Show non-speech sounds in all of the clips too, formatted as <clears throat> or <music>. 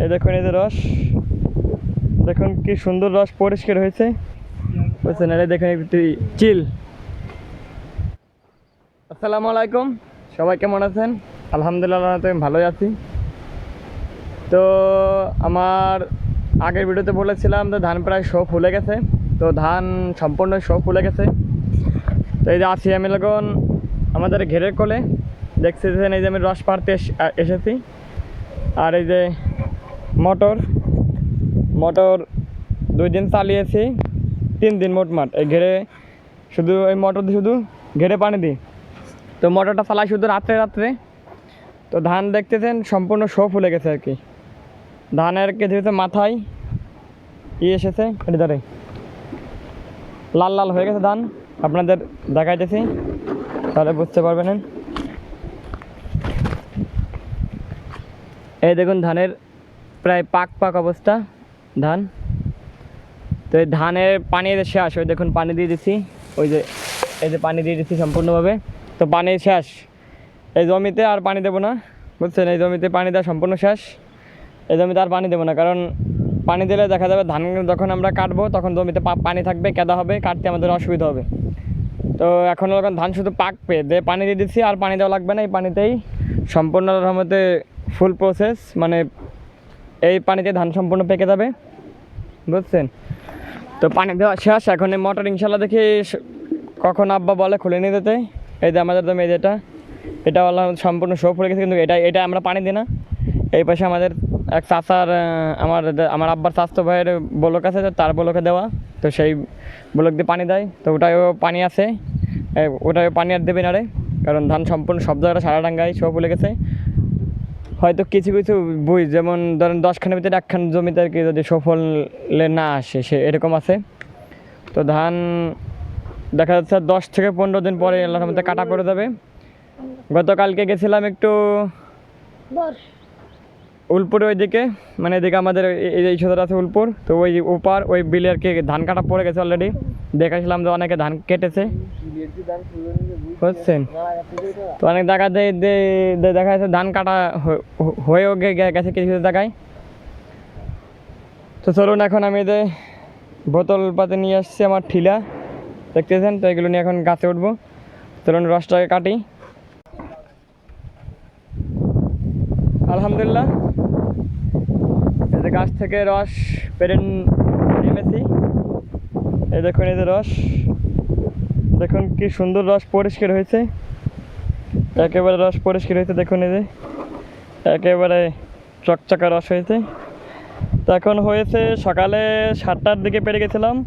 এই দেখুন, এই যে রস। দেখুন কি সুন্দর রস পরিষ্কার হয়েছে। বুঝছেন আরে দেখুন একটু চিল। আসসালামু আলাইকুম। সবাই কেমন আছেন? আলহামদুলিল্লাহ তো আমি ভালোই আছি। তো, আমার আগের ভিডিওতে বলেছিলাম যে ধান প্রায় শো ফুলে গেছে। তো ধান সম্পূর্ণ শো ফুলে গেছে। তো এই যে আছি আমি এখন আমাদের ঘেরের কোলে। দেখতেছেন, এই যে আমি রস পাড়তে এস- এসেছি। আর এই যে মোটর। মোটর দুই দিন চালিয়েছি, তিন দিন মোটমাট এই ঘেরে শুধু, এই মোটর দিয়ে শুধু ঘেরে পানি দিই। তো মোটরটা চালাই শুধু রাত্রে রাত্রে। তো ধান দেখতেছেন, সম্পূর্ণ শো ফুলে গেছে আর কি। ধানের কেজি হচ্ছে মাথায় ই এসেছে, এটি ধরে। লাল লাল হয়ে গেছে ধান, আপনাদের দেখাইতেছি, তাহলে বুঝতে পারবেন। এই দেখুন ধানের প্রায় পাক পাক অবস্থা, ধান। তো এই ধানের পানি শেষ, ওই দেখুন পানি দিয়ে দিছি। ওই যে, এই যে পানি দিয়ে দিচ্ছি সম্পূর্ণভাবে। তো পানি শেষ। এই জমিতে আর পানি দেবো না, বুঝছেন? এই জমিতে পানি দেওয়া সম্পূর্ণ শেষ। এই জমিতে আর পানি দেবো না, কারণ পানি দিলে দেখা যাবে ধান যখন আমরা কাটবো, তখন জমিতে পানি থাকবে, কেদা হবে, কাটতে আমাদের অসুবিধা হবে। তো এখন যখন ধান শুধু পাকবে দিয়ে পানি দিয়ে দিচ্ছি আর পানি দেওয়া লাগবে না। এই পানিতেই সম্পূর্ণ রহমতে ফুল প্রসেস মানে এই পানিতে ধান সম্পূর্ণ পেকে যাবে। বুঝছেন? তো পানি দেওয়া শেষ এখন এই মোটর ইনশাল্লাহ দেখি কখন আব্বা বলে খুলে নিয়ে যেতে। এই যে আমাদের জমি যেটা এটা আল্লাহ সম্পূর্ণ শো পড়ে গেছে কিন্তু এটা এটা আমরা পানি দিই না। এই পাশে আমাদের এক আহ, আমার আমার আব্বার স্বাস্থ্য ভাইয়ের বলক আছে তো তার বলকে দেওয়া। তো সেই বলক দিয়ে পানি দেয়। তো ওটাও পানি আছে। ওটাও পানি আর দেবে না রে। কারণ ধান সম্পূর্ণ সব জায়গাটা সারা ডাঙ্গায় শো ফুলে গেছে। হয়তো কিছু কিছু বই, যেমন ধরেন দশখানের ভিতরে একখান জমিতে আর কি যদি সফলে না আসে, সে এরকম আছে। তো ধান দেখা যাচ্ছে দশ থেকে পনেরো দিন পরে আল্লাহর মধ্যে কাটা পড়ে যাবে। গতকালকে গেছিলাম একটু উলপুর ওইদিকে মানে এদিকে আমাদের এই- সদর আছে উলপুর, তো ওই ওপার ওই বিলে আর কি ধান কাটা পড়ে গেছে অলরেডি দেখাছিলাম যে অনেকে ধান কেটেছে। বুঝছেন? তো অনেক জায়গা দিয়ে দেখা যাচ্ছে ধান কাটা হয়েও গেছে কিছু কিছু জায়গায়। তো চলুন এখন আমি যে বোতল পাতে নিয়ে আসছি আমার ঠিলা। দেখতেছেন? তো এগুলো নিয়ে এখন গাছে উঠবো। চলুন রসটাকে কাটি। আলহামদুলিল্লাহ। এই যে গাছ থেকে রস পেরে নেমেছি। এই দেখুন, এই যে রস। দেখুন কি সুন্দর রস পরিষ্কার হয়েছে। একেবারে রস পরিষ্কার হয়েছে, দেখুন এই যে। একেবারে চকচকা রস হয়েছে। তো এখন হয়েছে সকালে সাতটার দিকে পেরে গেছিলাম।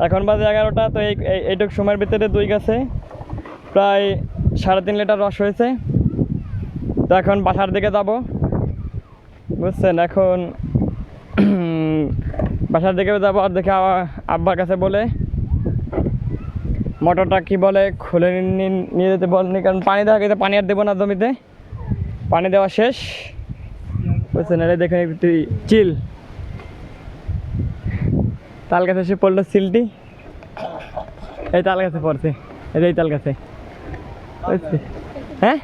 এখন বাজে এগারোটা, তো এই- এইটুক সময়ের ভিতরে দুই গাছে প্রায় সাড়ে তিন লিটার রস হয়েছে। তো এখন বাসার দিকে যাব। বুঝছেন, এখন <clears throat> বাসার দিকে যাব আর দেখে আব্বার কাছে বলে, মোটরটা কি বলে খুলে নিয়ে যেতে বলেনি কারণ পানি দেওয়া গেছে পানি আর দেবো না জমিতে। পানি দেওয়া শেষ। বুঝছেন আরে দেখুন একটু চিল। তাল গাছে এসে পড়ল চিলটি এই তাল গাছে পড়ছে, এই তাল গাছে। হ্যাঁ?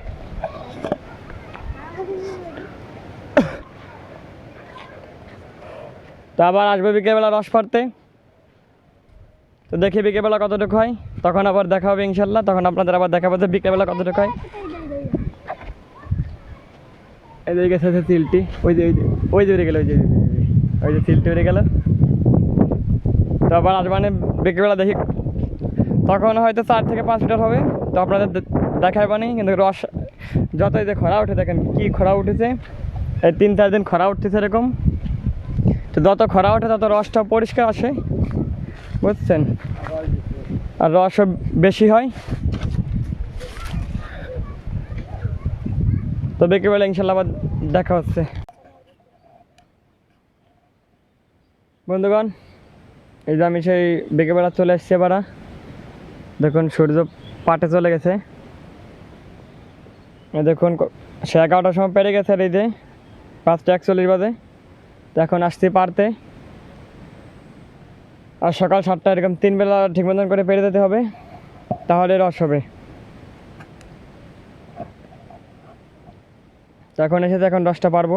তো আবার আসবে বিকেলবেলা রস পাড়তে তো দেখি বিকেলবেলা কতটুকু হয়। তখন আবার দেখা হবে ইনশাল্লাহ তখন আপনাদের আবার দেখাবো যে বিকেলবেলা কতটুকু হয়। যে গেছে তিলটি ওই যে ওই যে উড়ে গেল ওই যে ওই যে, তিলটি উড়ে গেল। তো আবার আসবানে বিকেলবেলা দেখি। তখন হয়তো চার থেকে পাঁচ লিটার হবে। তো আপনাদের দে- দেখাইবানি কিন্তু রস যতই যে খরা উঠে দেখেন কি খরা উঠেছে। এই তিন চার দিন খরা উঠতেছে এরকম। তো যত খরা ওঠে, তত রসটা পরিষ্কার আসে। বুঝছেন? আর রসও বেশি হয়। তো বিকেলবেলা ইনশাল্লাহ আবার দেখা হচ্ছে। বন্ধুগণ, এই যে আমি সেই বিকেলবেলা চলে এসছি এবার। দেখুন, সূর্য পাটে চলে গেছে। দেখুন, সে এগারোটার সময় পেরে গেছে আর এই যে পাঁচটা একচল্লিশ বাজে। তো এখন আসতে পারতে আর সকাল সাতটা এরকম তিন বেলা ঠিক মতন করে পেরে যেতে হবে, তাহলে রস হবে। তো এখন এসেছে এখন রসটা পারব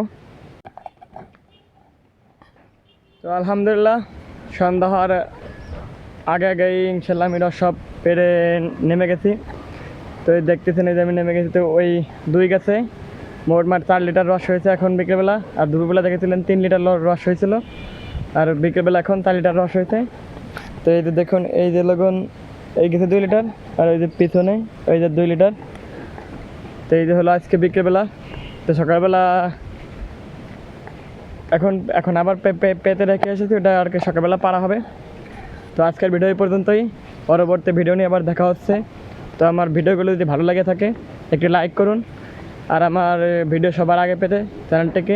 তো আলহামদুলিল্লাহ, সন্ধ্যা হওয়ার আগে আগেই ইনশাল্লাহ আমি রস সব পেরে নেমে গেছি। তো দেখতেছেন যে আমি নেমে গেছি, তো ওই দুই গাছে মোট মাঠ চার লিটার রস হয়েছে এখন বিকেলবেলা। আর দুপুরবেলা দেখেছিলেন তিন লিটার রস হয়েছিল। আর বিকেলবেলা এখন চার লিটার রস হয়েছে। তো এই যে দেখুন, এই যে লগন, এই গেছে দুই লিটার। আর ওই যে পিছনে ওই যে দুই লিটার। তো এই যে হলো আজকে বিকেলবেলা। তো সকালবেলা এখন এখন আবার পেতে রেখে এসেছি। ওটা আর কি সকালবেলা পারা হবে। তো আজকের ভিডিও এই পর্যন্তই। পরবর্তী ভিডিও নিয়ে আবার দেখা হচ্ছে। তো আমার ভিডিওগুলো যদি ভালো লাগে থাকে, একটি লাইক করুন। আর আমার ভিডিও সবার আগে পেতে চ্যানেলটিকে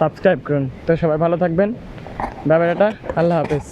সাবস্ক্রাইব করুন। তো সবাই ভালো থাকবেন। ব্যাপারটা আল্লাহ হাফেজ।